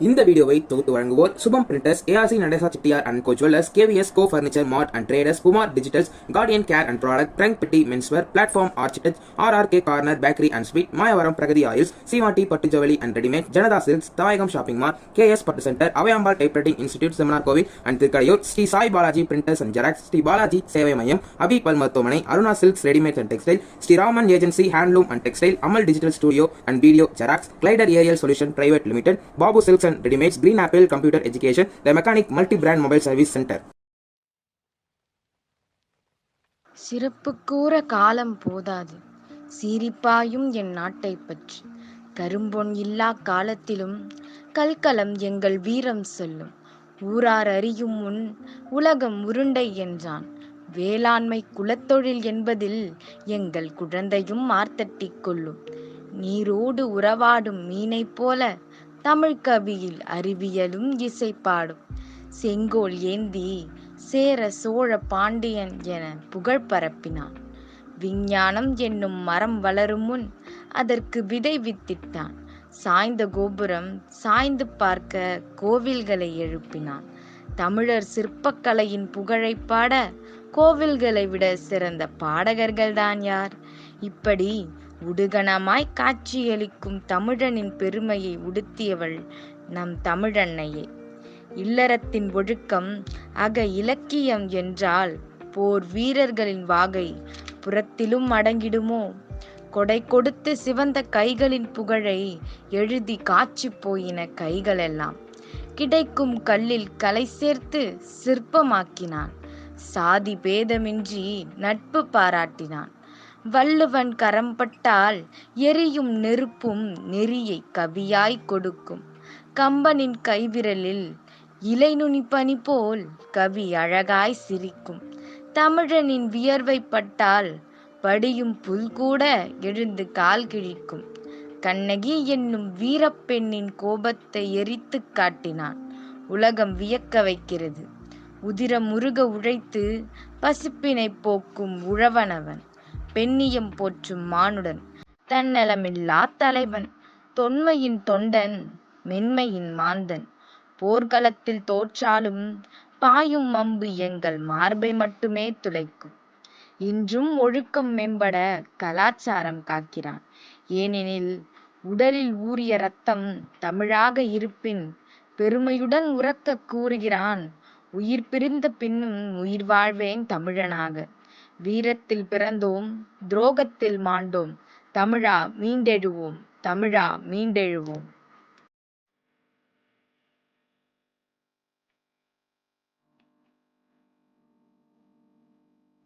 இந்த வீடியோவை தொகுத்து வழங்குவோர் Subam printers ARC Natesa Chettiar and co jewellers KVS co furniture mart and traders Kumar digitals guardian care and product trunk பெட்டி menswear platform architect RRK corner bakery and sweet Mayavaram Pragathi oils சிவாட்டி பட்டு ஜவுளி and readymade Janata silks Thayagam shopping mart KS பட்டு centre Avayambal typewriting institute seminar கோவில் and Thirukkadaiyur Sri Sai Balaji printers and xerox Sri Balaji சேவை மையம் அபி பல் மருத்துவமனை Aruna silks readymade and textile Sri Raman agency handloom and textile Amal digital studio and video xerox glider aerial solution private limited Babu silks and readymades green apple computer education the mechanic multi brand mobile service centre சிறப்பு கூற காலம் போதாது. சீரிப்பாயும் என் நாட்டை பற்றி. கரும்பொன் இல்லா காலத்திலும் கல்கலம் எங்கள் வீரம் சொல்லும். ஊரார் அறியும் முன் உலகம் உருண்டை என்றான். வேளாண்மை குலத்தொழில் என்பதில் எங்கள் குழந்தையும் மார்த்தட்டிக் கொள்ளும். நீரோடு உறவாடும் மீனைப் போல தமிழ் கவியில் அறிவியலும் இசைப்பாடும். செங்கோல் ஏந்தி சேர சோழ பாண்டியன் என புகழ் பரப்பினான். விஞ்ஞானம் என்னும் மரம் வளரும் முன் அதற்கு விதை வித்திட்டான். சாய்ந்த கோபுரம் சாய்ந்து பார்க்க கோவில்களை எழுப்பினான். தமிழர் சிற்பக்கலையின் புகழை பாட கோவில்களை விட சிறந்த பாடகர்கள்தான் யார்? இப்படி உடுகணமாய் காட்சியளிக்கும் தமிழனின் பெருமையை உடுத்தியவள் நம் தமிழன்னையே. இல்லறத்தின் ஒழுக்கம் அக இலக்கியம் என்றால் போர் வீரர்களின் வாகை புறத்திலும் அடங்கிடுமோ? கொடை கொடுத்து சிவந்த கைகளின் புகழை எழுதி காட்சி போயின கைகளெல்லாம் கிடைக்கும் கல்லில் கலை சேர்த்து சிற்பமாக்கினான். சாதி பேதமின்றி நட்பு பாராட்டினான். வள்ளுவன் கரம்பட்டால் எரியும் நெருப்பும் நெறியை கவியாய் கொடுக்கும். கம்பனின் கைவிரலில் இலைநுனி பனி போல் கவி அழகாய் சிரிக்கும். தமிழனின் வியர்வை பட்டால் படியும் புல் கூட எழுந்து கால் கிழிக்கும். கண்ணகி என்னும் வீரப்பெண்ணின் கோபத்தை எரித்து காட்டினான். உலகம் வியக்க வைக்கிறது. உதிரம் முருக உழைத்து பசிப்பினை போக்கும் உழவனவன் பெண்ணியம் போற்றும் மானுடன். தன்னலமில்லா தலைவன் தொன்மையின் தொண்டன் மென்மையின் மாந்தன். போர்க்களத்தில் தோற்றாலும் பாயும் அம்பு எங்கள் மார்பை மட்டுமே துளைக்கும். இன்றும் ஒழுக்கம் மேம்பட கலாச்சாரம் காக்கிறான். ஏனெனில் உடலில் ஊறிய ரத்தம் தமிழாக இருப்பின் பெருமையுடன் உறக்க கூறுகிறான். உயிர் பிரிந்த பின்னும் உயிர் வாழ்வேன் தமிழனாக. வீரத்தில் பிறந்தோம் துரோகத்தில் மாண்டோம். தமிழா மீண்டெழுவோம். தமிழா மீண்டெழுவோம்.